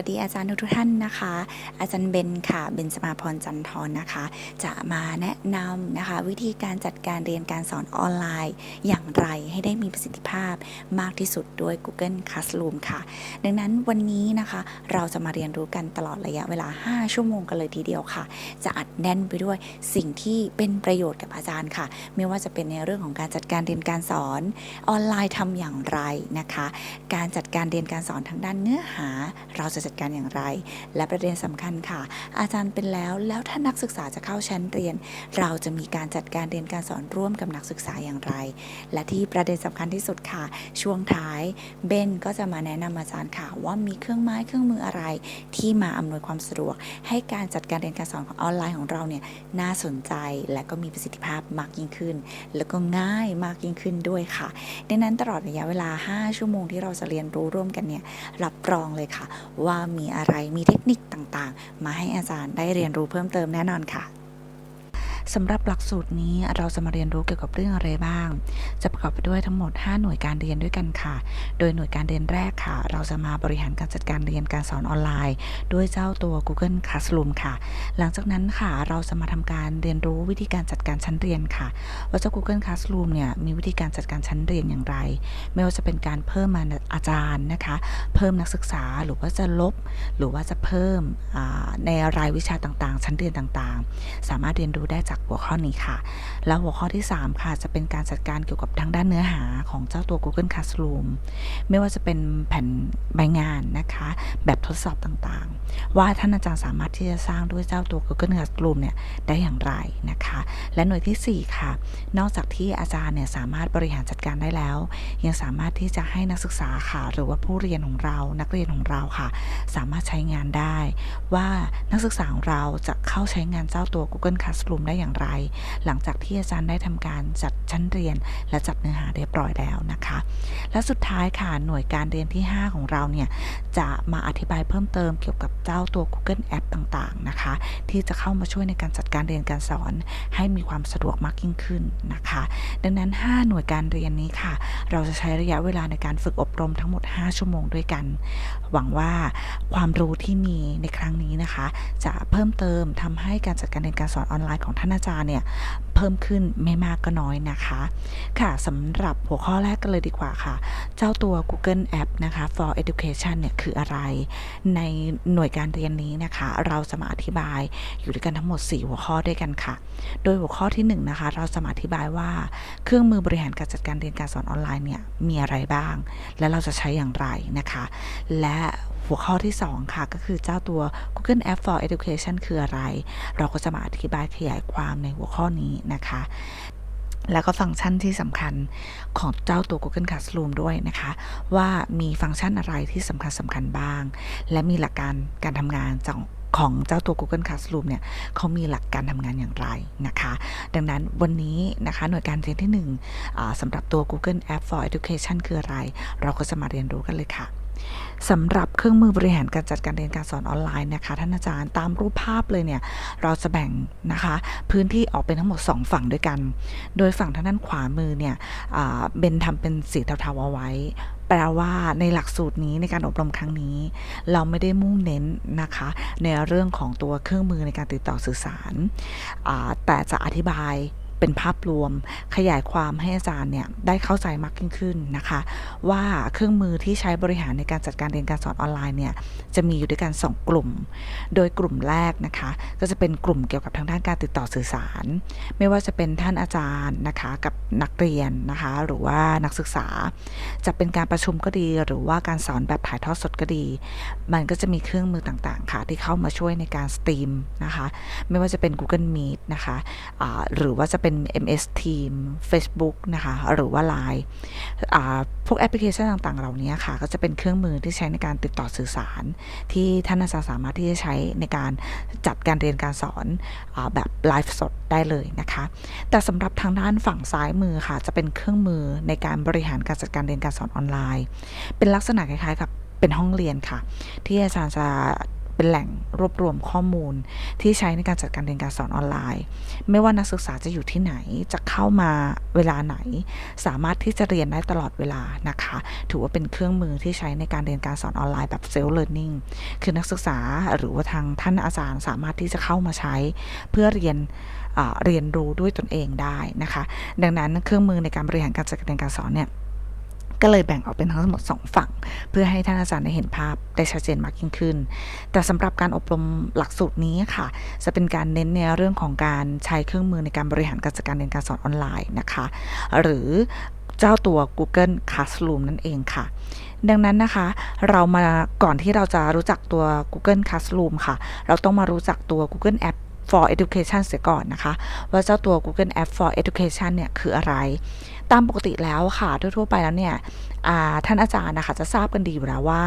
วัสดีอาจารย์ทุกท่านนะคะ อาจารย์เบนค่ะ เบนสมาพรจันทรนะคะ จะมาแนะนำนะคะ วิธีการจัดการเรียนการสอนออนไลน์ อย่างไรให้ได้มีประสิทธิภาพมากที่สุดด้วย Google Classroom ค่ะ ดังนั้นวันนี้นะคะ เราจะมาเรียนรู้กันตลอดระยะเวลา 5 ชั่วโมงกันเลยทีเดียวค่ะ จะอัดแน่นไปด้วยสิ่งที่เป็นประโยชน์กับอาจารย์ค่ะ ไม่ว่าจะเป็นในเรื่องของการจัดการเรียนการสอนออนไลน์ทำอย่างไรนะคะ การจัดการเรียนการสอนทางด้านเนื้อหาเราจะจัดการอย่างไร และประเด็นสำคัญค่ะ อาจารย์เป็นแล้วแล้วถ้านักศึกษาจะเข้าชั้นเรียน เราจะมีการจัดการเรียนการสอนร่วมกับนักศึกษาอย่างไร และที่ประเด็นสำคัญที่สุดค่ะ ช่วงท้ายเบนก็จะมาแนะนำอาจารย์ค่ะ ว่ามีเครื่องไม้เครื่องมืออะไร ที่มาอำนวยความสะดวก ให้การจัดการเรียนการสอนของออนไลน์ของเราเนี่ยน่าสนใจและก็มีประสิทธิภาพมากยิ่งขึ้น แล้วก็ง่ายมากยิ่งขึ้นด้วยค่ะดังนั้นตลอดระยะเวลา 5 ชั่วโมงที่เราจะเรียนรู้ร่วมกันเนี่ยรับรองเลยค่ะว่าามีอะไรมีเทคนิคต่างๆ มาให้อาจารย์ได้เรียนรู้เพิ่มเติมแน่นอนค่ะ สำหรับหลักสูตรนี้เราจะมาเรียนรู้เกี่ยวกับเรื่องอะไรบ้าง จะประกอบไปด้วยทั้งหมด 5 หน่วยการเรียนด้วยกันค่ะ โดยหน่วยการเรียนแรกค่ะ เราจะมาบริหารการจัดการเรียนการสอนออนไลน์ ด้วยเจ้าตัว Google Classroom ค่ะ หลังจากนั้นค่ะเราจะมาทำการเรียนรู้วิธีการจัดการชั้นเรียนค่ะ ว่าเจ้า Google Classroom เนี่ยมีวิธีการจัดการชั้นเรียนอย่างไร ไม่ว่าจะเป็นการเพิ่มมาอาจารย์นะคะ เพิ่มนักศึกษาหรือว่าจะลบ หรือว่าจะเพิ่มในรายวิชาต่างๆ ชั้นเรียนต่างๆ สามารถเรียนรู้ได้จากหัวข้อนี้ค่ะ แล้วหัวข้อที่ 3 ค่ะ จะเป็นการจัดการเกี่ยวกับทางด้านเนื้อหาของเจ้าตัว Google Classroom ไม่ว่าจะเป็นแผ่นใบงานนะคะ แบบทดสอบต่างๆ ว่าท่านอาจารย์สามารถที่จะสร้างด้วยเจ้าตัว Google Classroom เนี่ยได้อย่างไรนะคะ และหน่วยทีสี่4 ค่ะ นอกจากที่อาจารย์เนี่ยสามารถบริหารจัดการได้แล้ว ยังสามารถที่จะให้นักศึกษาค่ะ หรือว่าผู้เรียนของเรา นักเรียนของเราค่ะ สามารถใช้งานได้ ว่านักศึกษาของเราจะเข้าใช้งานเจ้าตัว Google Classroom ได้อย่างไร หลังจากที่อาจารย์ได้ทำการจัดชั้นเรียน และจัดเนื้อหาเรียบร้อยแล้วนะคะ และสุดท้ายค่ะหน่วยการเรียนที่ 5 ของเราเนี่ยจะมาอธิบายเพิ่มเติมเกี่ยวกับเจ้าตัว Google App ต่างๆนะคะ ที่จะเข้ามาช่วยในการจัดการเรียนการสอน ให้มีความสะดวกมากยิ่งขึ้นนะคะ ดังนั้น 5 หน่วยการเรียนนี้ค่ะ เราจะใช้ระยะเวลาในการฝึกอบรมทั้งหมด 5 ชั่วโมงด้วยกัน หวังว่าความรู้ที่มีในครั้งนี้นะคะ จะเพิ่มเติมทำให้การจัดการเรียนการสอนออนไลน์ของท่านอาจารย์เนี่ยเพิ่มขึ้นไม่มากก็น้อยนะคะ ค่ะสำหรับหัวข้อแรกกันเลยดีกว่าค่ะ เจ้าตัว Google App นะคะ for Education เนี่ยคืออะไร ในหน่วยการเรียนนี้นะคะ เราจะมาอธิบายอยู่ด้วยกันทั้งหมด 4 หัวข้อด้วยกันค่ะ โดยหัวข้อที่1นะคะ เราจะมาอธิบายว่าเครื่องมือบริหารการจัดการเรียนการสอนออนไลน์เนี่ยมีอะไรบ้าง และเราจะใช้อย่างไรนะคะ และ หัวข้อที่ 2 ค่ะ ก็คือเจ้าตัว Google App for Education คืออะไร เราก็จะมาอธิบายขยายความในหัวข้อนี้นะคะแล้วก็ฟังก์ชันที่สำคัญของเจ้าตัว Google Classroom ด้วยนะคะ ว่ามีฟังก์ชันอะไรที่สำคัญสำคัญบ้าง และมีหลักการการทำงานจากของเจ้าตัว Google Classroom เนี่ยเขามีหลักการทำงานอย่างไรนะคะ ดังนั้นวันนี้นะคะหน่วยการเรียนที่1อ่าสำหรับตัว Google App for Education คืออะไร เราก็จะมาเรียนรู้กันเลยค่ะ สำหรับเครื่องมือบริหารการจัดการเรียนการสอนออนไลน์นะคะท่านอาจารย์ตามรูปภาพเลยเนี่ยเราจะแบ่งนะคะพื้นที่ออกเป็นทั้งหมด 2 ฝั่งด้วยกัน โดยฝั่งทางด้านขวามือเนี่ยอ่าเบนทำเป็นสีเทาๆเอาไว้ แปลว่าในหลักสูตรนี้ในการอบรมครั้งนี้ เราไม่ได้มุ่งเน้นนะคะ ในเรื่องของตัวเครื่องมือในการติดต่อสื่อสารแต่จะอธิบาย เป็นภาพรวมขยายความให้อาจารย์เนี่ยได้เข้าใจมากยิ่งขึ้นนะคะ ว่าเครื่องมือที่ใช้บริหารในการจัดการเรียนการสอนออนไลน์เนี่ยจะมีอยู่ด้วยกัน 2 กลุ่ม โดยกลุ่มแรกนะคะ ก็จะเป็นกลุ่มเกี่ยวกับทางด้านการติดต่อสื่อสาร ไม่ว่าจะเป็นท่านอาจารย์นะคะกับนักเรียนนะคะ หรือว่านักศึกษา จะเป็นการประชุมก็ดี หรือว่าการสอนแบบถ่ายทอดสดก็ดี มันก็จะมีเครื่องมือต่างๆ ค่ะที่เข้ามาช่วยในการสตรีมนะคะ ไม่ว่าจะเป็น Google Meet นะคะอ่าหรือว่าจะเป็น MS Team Facebook นะคะ หรือว่า Line าพวกแอปพลิเคชันต่าง ๆ เหล่านี้ค่ะ ก็จะเป็นเครื่องมือที่ใช้ในการติดต่อสื่อสาร ที่ท่านอาจารย์สามารถที่จะใช้ในการจัดการเรียนการสอนอแบบไลฟ์สดได้เลยนะคะ แต่สำหรับทางด้านฝั่งซ้ายมือค่ะ จะเป็นเครื่องมือในการบริหารการจัดการเรียนการสอนออนไลน์ เป็นลักษณะคล้ายๆกับเป็นห้องเรียนค่ะ ที่อาจารย์จะ เป็นแหล่งรวบรวมข้อมูลที่ใช้ในการจัดการเรียนการสอนออนไลน์ ไม่ว่านักศึกษาจะอยู่ที่ไหนจะเข้ามาเวลาไหน สามารถที่จะเรียนได้ตลอดเวลานะคะ ถือว่าเป็นเครื่องมือที่ใช้ในการเรียนการสอนออนไลน์แบบเซลล์เลิร์นนิ่งคือนักศึกษาหรือว่าทางท่านอาจารย์สามารถที่จะเข้ามาใช้ เพื่อเรียนเรียนรู้ด้วยตนเองได้นะคะ ดังนั้นเครื่องมือในการบริหารการจัดการเรียนการสอนเนี่ย ก็เลยแบ่งออกเป็นทั้งหมด 2 ฝั่ง เพื่อให้ท่านอาจารย์ได้เห็นภาพได้ชัดเจนมากยิ่งขึ้น แต่สำหรับการอบรมหลักสูตรนี้ค่ะ จะเป็นการเน้นในเรื่องของการใช้เครื่องมือในการบริหารการจัดการเรียนการสอนออนไลน์นะคะ หรือเจ้าตัว Google Classroom นั่นเองค่ะดังนั้นนะคะ เรามาก่อนที่เราจะรู้จักตัว Google Classroom ค่ะ เราต้องมารู้จักตัว Google App for Education เสียก่อนนะคะ ว่าเจ้าตัว Google App for Education เนี่ยคืออะไร ตามปกติแล้วค่ะทั่วๆไปแล้วเนี่ยท่านอาจารย์นะคะจะทราบกันดีอยู่แล้วว่า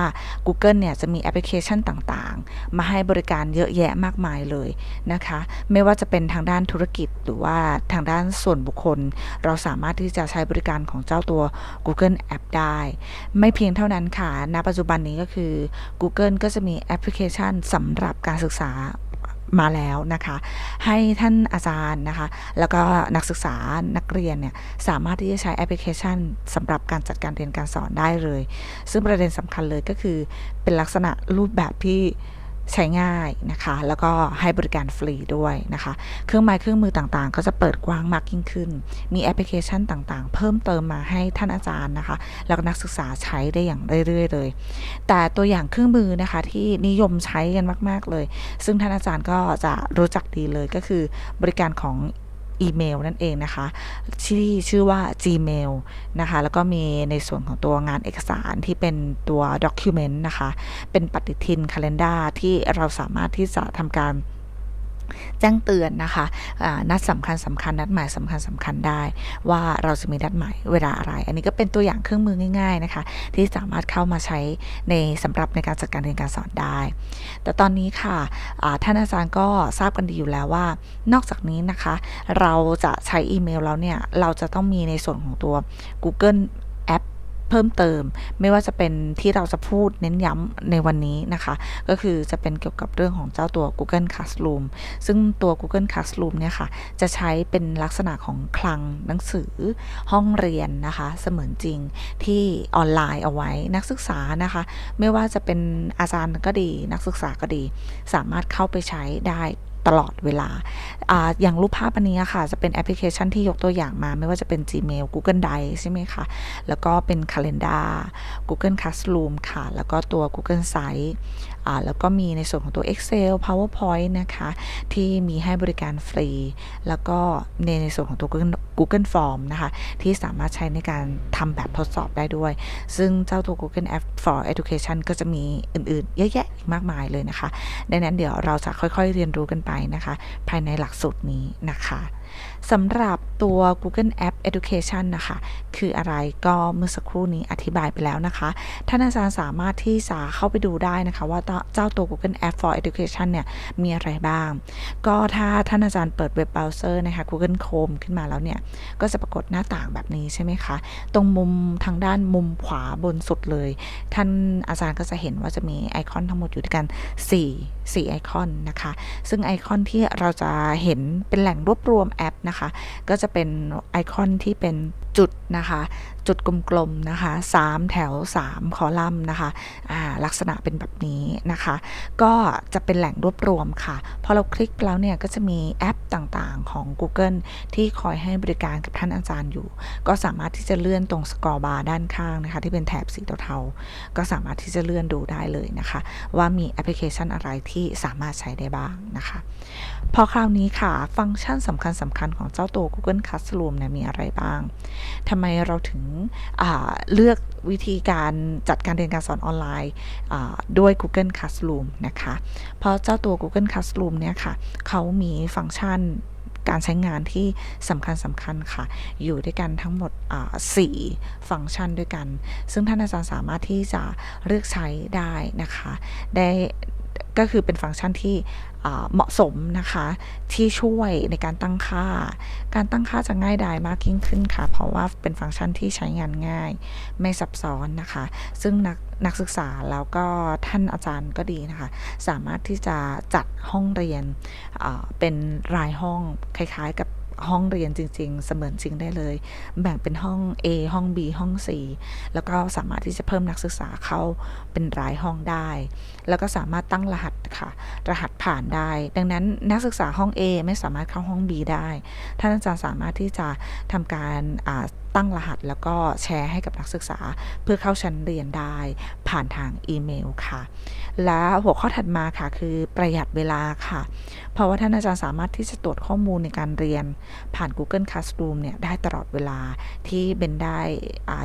Google เนี่ยจะมีแอปพลิเคชันต่างๆ มาให้บริการเยอะแยะมากมายเลยนะคะ ไม่ว่าจะเป็นทางด้านธุรกิจหรือว่าทางด้านส่วนบุคคล เราสามารถที่จะใช้บริการของเจ้าตัว Google App ได้ ไม่เพียงเท่านั้นค่ะณปัจจุบันนี้ก็คือ Google ก็จะมีแอปพลิเคชันสำหรับการศึกษา มาแล้วนะคะ ให้ท่านอาจารย์นะคะ แล้วก็นักศึกษานักเรียนเนี่ยสามารถที่จะใช้แอปพลิเคชันสำหรับการจัดการเรียนการสอนได้เลย ซึ่งประเด็นสำคัญเลยก็คือเป็นลักษณะรูปแบบที่ ใช้ง่ายนะคะ แล้วก็ให้บริการฟรีด้วยนะคะ เครื่องไม้เครื่องมือต่างๆ ก็จะเปิดกว้างมากยิ่งขึ้น มีแอปพลิเคชันต่างๆ เพิ่มเติมมาให้ท่านอาจารย์นะคะ แล้วก็นักศึกษาใช้ได้อย่างเรื่อยๆเลย แต่ตัวอย่างเครื่องมือนะคะที่นิยมใช้กันมาก ๆเลย ซึ่งท่านอาจารย์ก็จะรู้จักดีเลยก็คือบริการของ อีเมลนั่นเองนะคะที่ชื่อว่า Gmail นะคะแล้วก็มีในส่วนของตัวงานเอกสารที่เป็นตัว Document นะคะ เป็นปฏิทิน Calendar ที่เราสามารถที่จะทำการ แจ้งเตือนนะคะนัดสำคัญสำคัญนัดหมายสำคัญสำคัญได้ ว่าเราจะมีนัดหมายเวลาอะไร อันนี้ก็เป็นตัวอย่างเครื่องมือง่ายๆนะคะที่สามารถเข้ามาใช้ในสำหรับในการจัดการเรียนการสอนได้ แต่ตอนนี้ค่ะท่านอาจารย์ก็ทราบกันดีอยู่แล้วว่า นอกจากนี้นะคะ เราจะใช้อีเมลแล้วเนี่ยเราจะต้องมีในส่วนของตัว Google เพิ่มเติม ไม่ว่าจะเป็นที่เราจะพูดเน้นย้ำในวันนี้นะคะ ก็คือจะเป็นเกี่ยวกับเรื่องของเจ้าตัว Google Classroom ซึ่งตัว Google Classroom เนี่ยค่ะ จะใช้เป็นลักษณะของคลังหนังสือห้องเรียนนะคะ เสมือนจริงที่ออนไลน์เอาไว้นักศึกษานะคะ ไม่ว่าจะเป็นอาจารย์ก็ดี นักศึกษาก็ดี สามารถเข้าไปใช้ได้ ตลอดเวลาออย่างรูปภาพอันนี้ค่ะ จะเป็นแอปพลิเคชันที่ยกตัวอย่างมา ไม่ว่าจะเป็น Gmail Google Drive ใช่ไหมคะ แล้วก็เป็น Calendar Google Classroom ค่ะ แล้วก็ตัว Google Site แล้วก็มีในส่วนของตัว Excel PowerPoint นะคะ ที่มีให้บริการฟรี แล้วก็ในในส่วนของตัว Google Form นะคะ ที่สามารถใช้ในการทำแบบทดสอบได้ด้วย ซึ่งเจ้าตัว Google App for Education ก็จะมีอื่นๆ เยอะแยะอีกมากมายเลยนะคะ ดังนั้นเดี๋ยวเราจะค่อยๆเรียนรู้กันไปนะคะ ภายในหลักสูตรนี้นะคะ สำหรับตัว Google App Education นะคะ คืออะไรก็เมื่อสักครู่นี้อธิบายไปแล้วนะคะ ท่านอาจารย์สามารถที่จะเข้าไปดูได้นะคะว่าเจ้าตัว Google App for Education เนี่ย มีอะไรบ้าง ก็ถ้าท่านอาจารย์เปิดเว็บเบราว์เซอร์นะคะ Google Chrome ขึ้นมาแล้วเนี่ย ก็จะปรากฏหน้าต่างแบบนี้ใช่ไหมคะ ตรงมุมทางด้านมุมขวาบนสุดเลย ท่านอาจารย์ก็จะเห็นว่าจะมีไอคอนทั้งหมดอยู่ด้วยกัน 4 4 ไอคอนนะคะ ซึ่งไอคอนที่เราจะเห็นเป็นแหล่งรวบรวมแอปนะคะ ก็จะเป็นไอคอนที่เป็น จุดนะคะ จุดกลมๆนะคะ 3 แถว 3 คอลัมน์นะคะลักษณะเป็นแบบนี้นะคะ ก็จะเป็นแหล่งรวบรวมค่ะ พอเราคลิกไปแล้วเนี่ยก็จะมีแอปต่างๆของ Google ที่คอยให้บริการกับท่านอาจารย์อยู่ ก็สามารถที่จะเลื่อนตรงสกอร์บาร์ด้านข้างนะคะ ที่เป็นแถบสีเทาๆก็สามารถที่จะเลื่อนดูได้เลยนะคะ ว่ามีแอปพลิเคชันอะไรที่สามารถใช้ได้บ้างนะคะ พอคราวนี้ค่ะ ฟังก์ชันสำคัญสำคัญของเจ้าตัว Google Classroom เนี่ยมีอะไรบ้างทำไมเราถึงเลือกวิธีการจัดการเรียนการสอนออนไลน์ด้วย Google Classroom นะคะ เพราะเจ้าตัว Google Classroom เนี่ยค่ะเขามีฟังก์ชันการใช้งานที่สำคัญสำคัญค่ะ อยู่ด้วยกันทั้งหมด4ฟังก์ชันด้วยกัน ซึ่งท่านอาจารย์สามารถที่จะเลือกใช้ได้นะคะ ได้ ก็คือเป็นฟังก์ชันที่เหมาะสมนะคะ ที่ช่วยในการตั้งค่า การตั้งค่าจะง่ายดายมากยิ่งขึ้นค่ะ เพราะว่าเป็นฟังก์ชันที่ใช้งานง่าย ไม่ซับซ้อนนะคะ ซึ่งนักนักศึกษาแล้วก็ท่านอาจารย์ก็ดีนะคะ สามารถที่จะจัดห้องเรียนเป็นรายห้องคล้ายๆกับห้องเรียนจริง ๆ เสมือนจริงได้เลย แบ่งเป็นห้อง A ห้อง B ห้อง C แล้วก็สามารถที่จะเพิ่มนักศึกษาเข้าเป็นรายห้องได้แล้วก็สามารถตั้งรหัสค่ะ รหัสผ่านได้ ดังนั้นนักศึกษาห้อง A ไม่สามารถเข้าห้อง B ได้ ท่านอาจารย์สามารถที่จะทำการตั้งรหัสแล้วก็แชร์ให้กับนักศึกษาเพื่อเข้าชั้นเรียนได้ผ่านทางอีเมลค่ะ และหัวข้อถัดมาค่ะคือประหยัดเวลาค่ะ เพราะว่าท่านอาจารย์สามารถที่จะตรวจข้อมูลในการเรียนผ่าน Google Classroom เนี่ยได้ตลอดเวลาที่เบนได้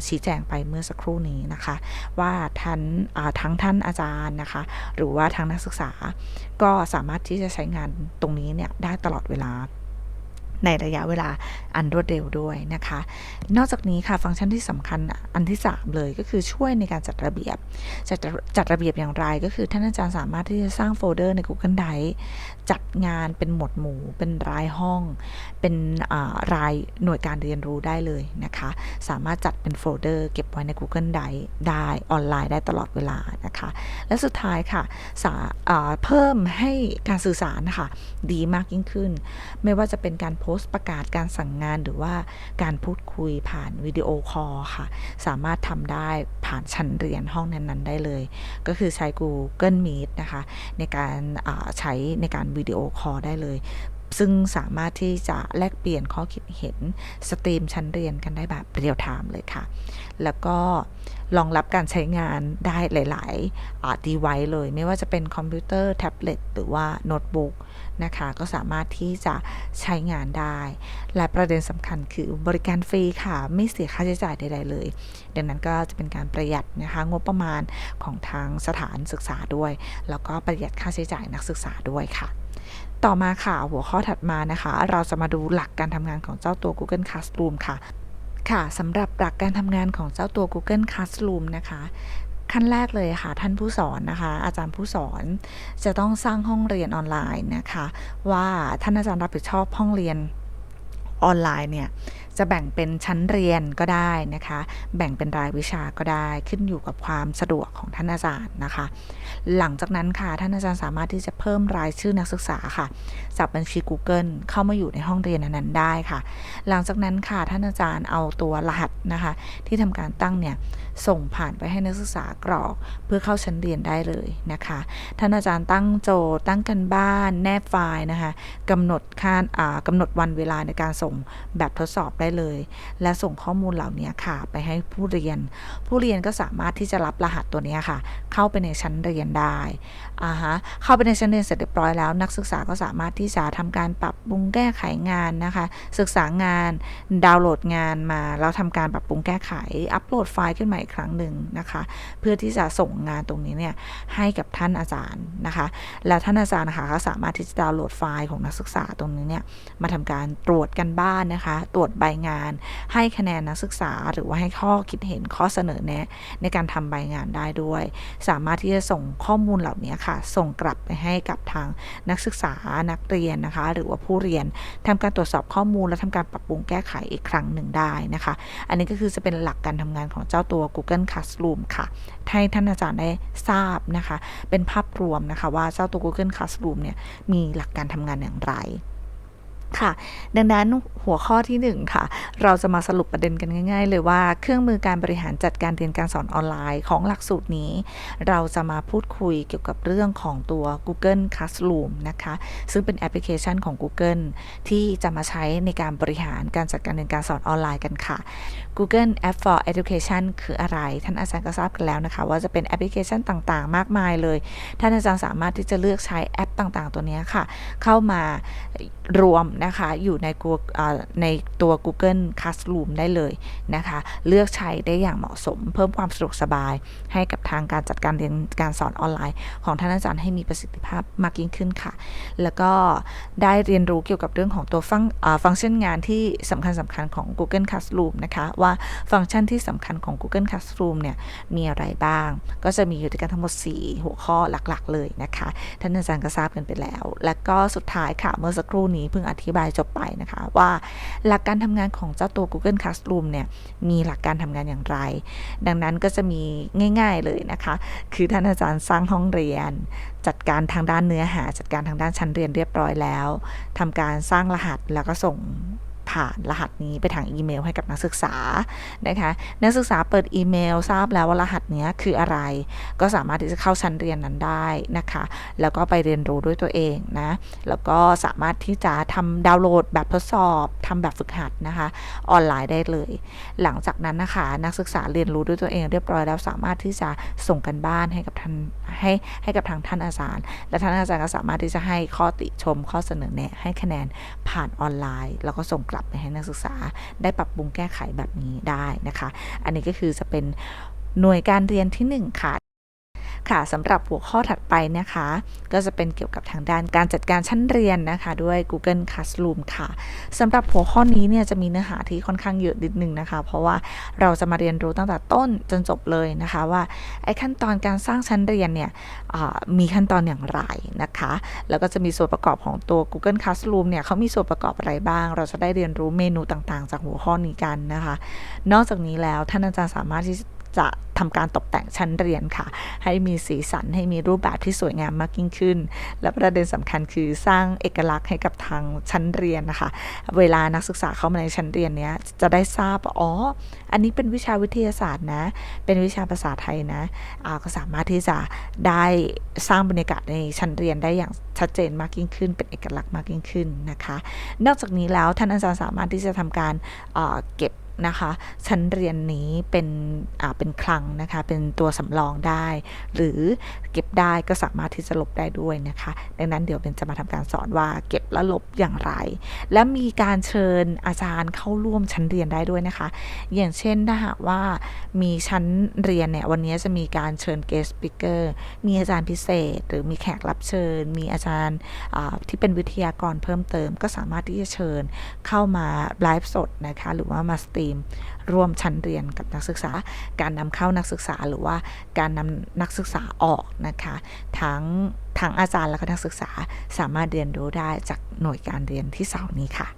ชี้แจงไปเมื่อสักครู่นี้นะคะ ว่าท่านอ่าทั้งท่านอาจารย์นะคะหรือว่าทางนักศึกษา ก็สามารถที่จะใช้งานตรงนี้เนี่ยได้ตลอดเวลา ในระยะเวลาอันรวดเร็วด้วยนะคะ นอกจากนี้ค่ะฟังก์ชันที่สำคัญอันที่ 3 เลยก็คือช่วยในการจัดระเบียบ จัดจัดระเบียบอย่างไรก็คือท่านอาจารย์สามารถที่จะสร้างโฟลเดอร์ใน Google Drive จัดงานเป็นหมวดหมู่ เป็นรายห้อง เป็นรายหน่วยการเรียนรู้ได้เลยนะคะ สามารถจัดเป็นโฟลเดอร์เก็บไว้ใน Google Drive ได้ออนไลน์ได้ตลอดเวลานะคะ และสุดท้ายค่ะสาเพิ่มให้การสื่อสารนะคะดีมากยิ่งขึ้น ไม่ว่าจะเป็นการโพสต์ประกาศการสั่งงานหรือว่าการพูดคุยผ่านวิดีโอคอลค่ะ สามารถทำได้ผ่านชั้นเรียนห้องนั้น ๆ ได้เลย ก็คือใช้ Google Meet นะคะ ในการใช้ในการวิดีโอคอลได้เลยซึ่งสามารถที่จะแลกเปลี่ยนข้อคิดเห็นสตรีมชั้นเรียนกันได้แบบเรียลไทม์เลยค่ะ แล้วก็รองรับการใช้งานได้หลาย ๆ ดีไวเลย ไม่ว่าจะเป็นคอมพิวเตอร์ แท็บเล็ต หรือว่าโน้ตบุ๊ก นะคะ ก็สามารถที่จะใช้งานได้ และประเด็นสำคัญคือบริการฟรีค่ะ ไม่เสียค่าใช้จ่ายใดๆเลย ดังนั้นก็จะเป็นการประหยัดนะคะงบประมาณของทางสถานศึกษาด้วย แล้วก็ประหยัดค่าใช้จ่ายนักศึกษาด้วยค่ะต่อมาค่ะ หัวข้อถัดมานะคะ เราจะมาดูหลักการทำงานของเจ้าตัว Google Classroom ค่ะ ค่ะสำหรับหลักการทำงานของเจ้าตัว Google Classroom นะคะ ขั้นแรกเลยค่ะ ท่านผู้สอนนะคะ อาจารย์ผู้สอนจะต้องสร้างห้องเรียนออนไลน์นะคะ ว่าท่านอาจารย์รับผิดชอบห้องเรียนออนไลน์เนี่ย จะแบ่งเป็นชั้นเรียนก็ได้นะคะ แบ่งเป็นรายวิชาก็ได้ขึ้นอยู่กับความสะดวกของท่านอาจารย์นะคะ หลังจากนั้นค่ะท่านอาจารย์สามารถที่จะเพิ่มรายชื่อนักศึกษาค่ะ จากบัญชี Google เข้ามาอยู่ในห้องเรียนนั้นได้ค่ะ หลังจากนั้นค่ะท่านอาจารย์เอาตัวรหัสนะคะ ที่ทำการตั้งเนี่ยส่งผ่านไปให้นักศึกษากรอกเพื่อเข้าชั้นเรียนได้เลยนะคะ ท่านอาจารย์ตั้งโจทย์ตั้งกันบ้านแนบไฟล์นะคะกำหนดค่ากำหนดวันเวลาในการส่งแบบทดสอบได้เลย และส่งข้อมูลเหล่านี้ค่ะ ไปให้ผู้เรียน ผู้เรียนก็สามารถที่จะรับรหัสตัวนี้ค่ะ เข้าไปในชั้นเรียนได้ อ่าฮะเข้าไปในชั้นเรียนเสร็จเรียบร้อยแล้ว นักศึกษาก็สามารถที่จะทำการปรับปรุงแก้ไขงานนะคะ ศึกษางานดาวน์โหลดงานมา แล้วทำการปรับปรุงแก้ไข อัปโหลดไฟล์ขึ้นมาอีกครั้งหนึ่งนะคะ เพื่อที่จะส่งงานตรงนี้เนี่ยให้กับท่านอาจารย์นะคะ แล้วท่านอาจารย์นะคะก็สามารถที่จะดาวน์โหลดไฟล์ของนักศึกษาตรงนี้เนี่ยมาทำการตรวจกันบ้านนะคะ ตรวจใบงาน ให้คะแนนนักศึกษา หรือว่าให้ข้อคิดเห็นข้อเสนอแนะ ในการทำใบงานได้ด้วย สามารถที่จะส่งข้อมูลเหล่านี้ค่ะส่งกลับไปให้กับทางนักศึกษานักเรียนนะคะ หรือว่าผู้เรียนทำการตรวจสอบข้อมูล และทำการปรับปรุงแก้ไขอีกครั้งหนึ่งได้นะคะ อันนี้ก็คือจะเป็นหลักการทำงานของเจ้าตัว Google Classroom ค่ะให้ท่านอาจารย์ได้ทราบนะคะ เป็นภาพรวมนะคะว่าเจ้าตัว Google Classroom เนี่ยมีหลักการทำงานอย่างไร ค่ะ ดังนั้นหัวข้อที่ 1 ค่ะ เราจะมาสรุปประเด็นกันง่าย ๆ เลยว่าเครื่องมือการบริหารจัดการเรียนการสอนออนไลน์ของหลักสูตรนี้ เราจะมาพูดคุยเกี่ยวกับเรื่องของตัว Google Classroom นะคะ ซึ่งเป็นแอปพลิเคชันของ Google ที่จะมาใช้ในการบริหารการจัดการเรียนการสอนออนไลน์กันค่ะ Google App for Education คืออะไร ท่านอาจารย์ก็ทราบกันแล้วนะคะ ว่าจะเป็นแอปพลิเคชันต่างๆ มากมายเลย ท่านอาจารย์สามารถที่จะเลือกใช้แอปต่างๆ ตัวนี้ค่ะ เข้ามารวมนะคะอยู่ในในตัว Google Classroom ได้เลยนะคะ เลือกใช้ได้อย่างเหมาะสม เพิ่มความสะดวกสบาย ให้กับทางการจัดการเรียนการสอนออนไลน์ ของท่านอาจารย์ให้มีประสิทธิภาพมากยิ่งขึ้นค่ะ แล้วก็ได้เรียนรู้เกี่ยวกับเรื่องของตัวฟังฟังก์ชันงานที่สำคัญสำคัญของ Google Classroom นะคะว่าฟังก์ชันที่สำคัญของ Google Classroom เนี่ยมีอะไรบ้าง ก็จะมีอยู่ด้วยกันทั้งหมด 4 หัวข้อหลักๆ เลยนะคะ ท่านอาจารย์ก็ทราบกันไปแล้ว และก็สุดท้ายค่ะ เมื่อสักครู่นี้เพิ่งอธิบายจบไปนะคะว่าหลักการทำงานของเจ้าตัว Google Classroom เนี่ยมีหลักการทำงานอย่างไร ดังนั้นก็จะมีง่าย ๆเลยนะคะ คือท่านอาจารย์สร้างห้องเรียน จัดการทางด้านเนื้อหา จัดการทางด้านชั้นเรียนเรียบร้อยแล้วทำการสร้างรหัสแล้วก็ส่ง ผ่านรหัสนี้ไปทางอีเมลให้กับนักศึกษานะคะนักศึกษาเปิดอีเมลทราบแล้วว่ารหัสนี้คืออะไร ก็สามารถที่จะเข้าชั้นเรียนนั้นได้นะคะ แล้วก็ไปเรียนรู้ด้วยตัวเองนะแล้วก็สามารถที่จะทำดาวน์โหลดแบบทดสอบ ทำแบบฝึกหัดนะคะ ออนไลน์ได้เลย หลังจากนั้นนะคะ นักศึกษาเรียนรู้ด้วยตัวเองเรียบร้อยแล้วสามารถที่จะส่งกันบ้านให้กับท่านให้ให้กับทางท่านอาจารย์ และท่านอาจารย์ก็สามารถที่จะให้ข้อติชมข้อเสนอแนะให้คะแนนผ่านออนไลน์ แล้วก็ส่งกลับไปให้นักศึกษา ได้ปรับปรุงแก้ไขแบบนี้ได้นะคะ อันนี้ก็คือจะเป็นหน่วยการเรียนที่ 1 ค่ะ ค่ะสำหรับหัวข้อถัดไปนะคะ ก็จะเป็นเกี่ยวกับทางด้านการจัดการชั้นเรียนนะคะด้วย Google Classroom ค่ะสำหรับหัวข้อนี้เนี่ยจะมีเนื้อหาที่ค่อนข้างเยอะนิดนึงนะคะ เพราะว่าเราจะมาเรียนรู้ตั้งแต่ต้นจนจบเลยนะคะว่าไอ้ขั้นตอนการสร้างชั้นเรียนเนี่ยมีขั้นตอนอย่างไรนะคะ แล้วก็จะมีส่วนประกอบของตัว Google Classroom เนี่ยเขามีส่วนประกอบอะไรบ้าง เราจะได้เรียนรู้เมนูต่างๆ จากหัวข้อนี้กันนะคะ นอกจากนี้แล้วท่านอาจารย์สามารถที่ จะทำการตกแต่งชั้นเรียนค่ะ ให้มีสีสันให้มีรูปแบบที่สวยงามมากยิ่งขึ้น และประเด็นสำคัญคือสร้างเอกลักษณ์ให้กับทางชั้นเรียนนะคะ เวลานักศึกษาเข้ามาในชั้นเรียนเนี้ยจะได้ทราบอ๋อ อันนี้เป็นวิชาวิทยาศาสตร์นะ เป็นวิชาภาษาไทยนะอาก็สามารถที่จะได้สร้างบรรยากาศในชั้นเรียนได้อย่างชัดเจนมากยิ่งขึ้น เป็นเอกลักษณ์มากยิ่งขึ้นนะคะ นอกจากนี้แล้วท่านอาจารย์สามารถที่จะทำการอ่าเก็บ นะคะ ชั้นเรียนนี้เป็นเป็นคลังนะคะ เป็นตัวสำรองได้ หรือเก็บได้ก็สามารถที่จะลบได้ด้วยนะคะ ดังนั้นเดี๋ยวเป็นจะมาทำการสอนว่าเก็บและลบอย่างไร และมีการเชิญอาจารย์เข้าร่วมชั้นเรียนได้ด้วยนะคะ อย่างเช่นถ้าหากว่ามีชั้นเรียนเนี่ยวันนี้จะมีการเชิญ guest speaker มีอาจารย์พิเศษ หรือมีแขกรับเชิญ มีอาจารย์ที่เป็นวิทยากรเพิ่มเติม ก็สามารถที่จะเชิญเข้ามาไลฟ์สดนะคะ หรือว่ามาสตรีม ร่วมชั้นเรียนกับนักศึกษา การนำเข้านักศึกษาหรือว่าการนำนักศึกษาออกนะคะทั้งทั้งอาจารย์และก็นักศึกษาสามารถเรียนรู้ได้จากหน่วยการเรียนที่เสานี้ค่ะ